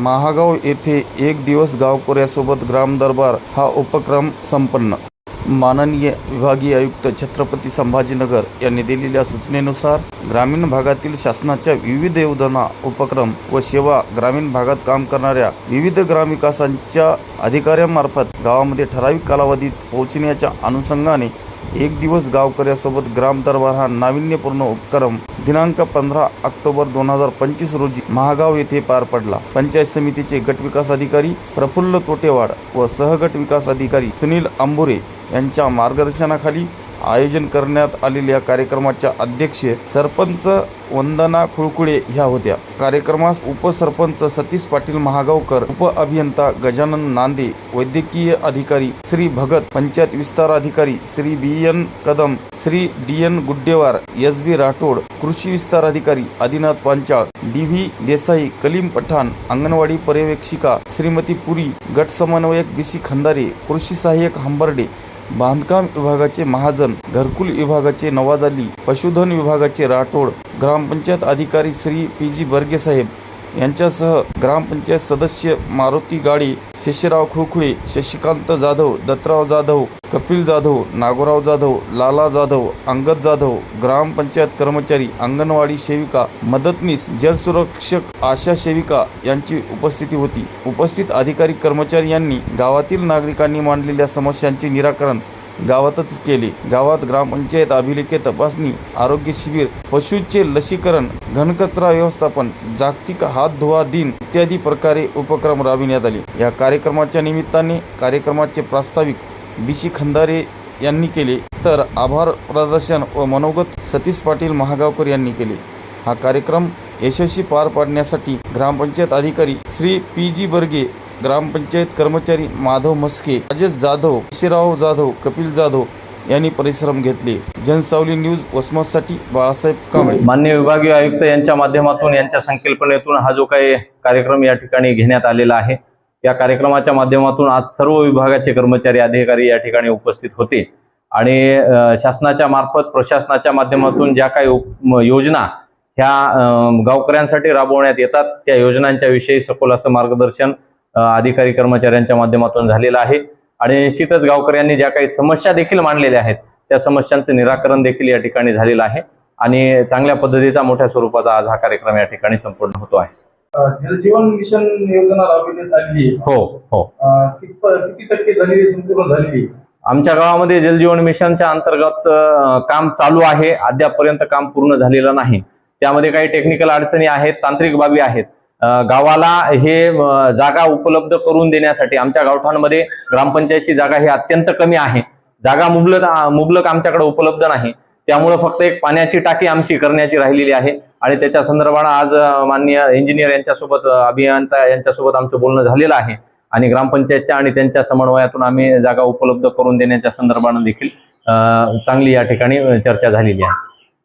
महागाव येथे एक दिवस गावकऱ्यासोबत ग्रामदरबार हा उपक्रम संपन्न. माननीय विभागीय आयुक्त छत्रपती संभाजीनगर यांनी दिलेल्या सूचनेनुसार ग्रामीण भागातील शासनाच्या विविध योजना उपक्रम व सेवा ग्रामीण भागात काम करणाऱ्या विविध ग्रामविकासांच्या अधिकाऱ्यांमार्फत गावामध्ये ठराविक कालावधीत पोहोचण्याच्या अनुषंगाने एक दिवस गावकऱ्यासोबत ग्राम दरबार हा नाविन्यपूर्ण उपक्रम दिनांक पंधरा ऑक्टोबर दोन हजार पंचवीस रोजी महागाव येथे पार पडला. पंचायत समितीचे गट विकास अधिकारी प्रफुल्ल तोटेवाड व सहगट विकास अधिकारी सुनील आंबुरे यांच्या मार्गदर्शनाखाली आयोजन करण्यात आलेल्या कार्यक्रमाच्या अध्यक्ष सरपंच वंदना खुळकुळे ह्या होत्या. कार्यक्रमास उपसरपंच सतीश पाटील महागावकर उप अभियंता गजानन नांदे वैद्यकीय अधिकारी श्री भगत पंचायत विस्तार अधिकारी Shri B N Kadam Shri D N Guddewar S B Rathod कृषी विस्तार अधिकारी आदिनाथ पांचाळ डी व्ही देसाई कलीम पठाण अंगणवाडी पर्यवेक्षिका श्रीमती पुरी गट समन्वयक बी सी खंदारे कृषी सहाय्यक हंबर्डे बांधकाम विभागाचे महाजन घरकुल विभागाचे नवाज अली पशुधन विभागाचे राठोड ग्रामपंचायत अधिकारी श्री पी जी बर्गेसाहेब यांच्यासह ग्रामपंचायत सदस्य मारुती गाडे शेषराव खुळखुळे शशिकांत जाधव दत्तराव जाधव कपिल जाधव नागोराव जाधव लाला जाधव अंगद जाधव ग्रामपंचायत कर्मचारी अंगणवाडी सेविका मदतनीस जलसुरक्षक आशा सेविका यांची उपस्थिती होती. उपस्थित अधिकारी कर्मचारी यांनी गावातील नागरिकांनी मांडलेल्या समस्यांचे निराकरण गावातच केले. गावात ग्रामपंचायत अभिलेखे तपासणी आरोग्य शिबिर पशूंचे लसीकरण घनकचरा व्यवस्थापन जागतिक हात धुवा दिन इत्यादी प्रकारे उपक्रम राबविण्यात आले. या कार्यक्रमाच्या निमित्ताने कार्यक्रमाचे प्रास्ताविक बी सी खंदारे यांनी केले. तर आभार प्रदर्शन व मनोगत सतीश पाटील महागावकर यांनी केले. हा कार्यक्रम यशस्वी पार पाडण्यासाठी ग्रामपंचायत अधिकारी श्री पी जी बर्गे ग्रामपंचायत कर्मचारी माधव मस्के राजेश जाधव शिराव जाधव कपिल जाधव यांनी परिश्रम घेतले. जनसावली न्यूज वसमतसाठी बाळासाहेब कांबळे. मान्य विभागीय आयुक्त यांच्या माध्यमातून यांच्या संकल्पनेतून हा जो काही कार्यक्रम या ठिकाणी घेण्यात आलेला आहे या कार्यक्रमाच्या माध्यमातून आज सर्व विभागाचे कर्मचारी अधिकारी या ठिकाणी उपस्थित होते. आणि शासनाच्या मार्फत प्रशासनाच्या माध्यमातून ज्या काही योजना ह्या गावकऱ्यांसाठी राबवण्यात येतात त्या योजनांच्या विषयी सखोल असं मार्गदर्शन अधिकारी कर्मचाऱ्यांच्या माध्यमातून झालेलं आहे. आणि निश्चितच गावकऱ्यांनी ज्या काही समस्या देखील मांडलेल्या आहेत त्या समस्यांचं निराकरण देखील या ठिकाणी झालेलं आहे. आणि चांगल्या पद्धतीचा मोठ्या स्वरूपाचा आज हा कार्यक्रम या ठिकाणी संपूर्ण होतो आहे. जलजीवन मिशन योजना राबविण्यात आली. हो हो. किती टक्के झालेली संपूर्ण झालेली आमच्या गावामध्ये जलजीवन मिशनच्या अंतर्गत काम चालू आहे. अद्यापपर्यंत काम पूर्ण झालेलं नाही. त्यामध्ये काही टेक्निकल अडचणी आहेत तांत्रिक बाबी आहेत. गावाला हे जागा उपलब्ध करून देण्यासाठी आमच्या गावठाणमध्ये ग्रामपंचायतची जागा ही अत्यंत कमी आहे. जागा मुबलक मुबलक आमच्याकडे उपलब्ध नाही. त्यामुळे फक्त एक पाण्याची टाकी आमची करण्याची राहिलेली आहे आणि त्याच्या संदर्भानं आज मान्य माननीय इंजिनियर यांच्यासोबत अभियंता यांच्यासोबत आमचं बोलणं झालेलं आहे आणि ग्रामपंचायतच्या आणि त्यांच्या समन्वयातून आम्ही जागा उपलब्ध करून देण्याच्या संदर्भानं देखील चांगली या ठिकाणी चर्चा झालेली आहे.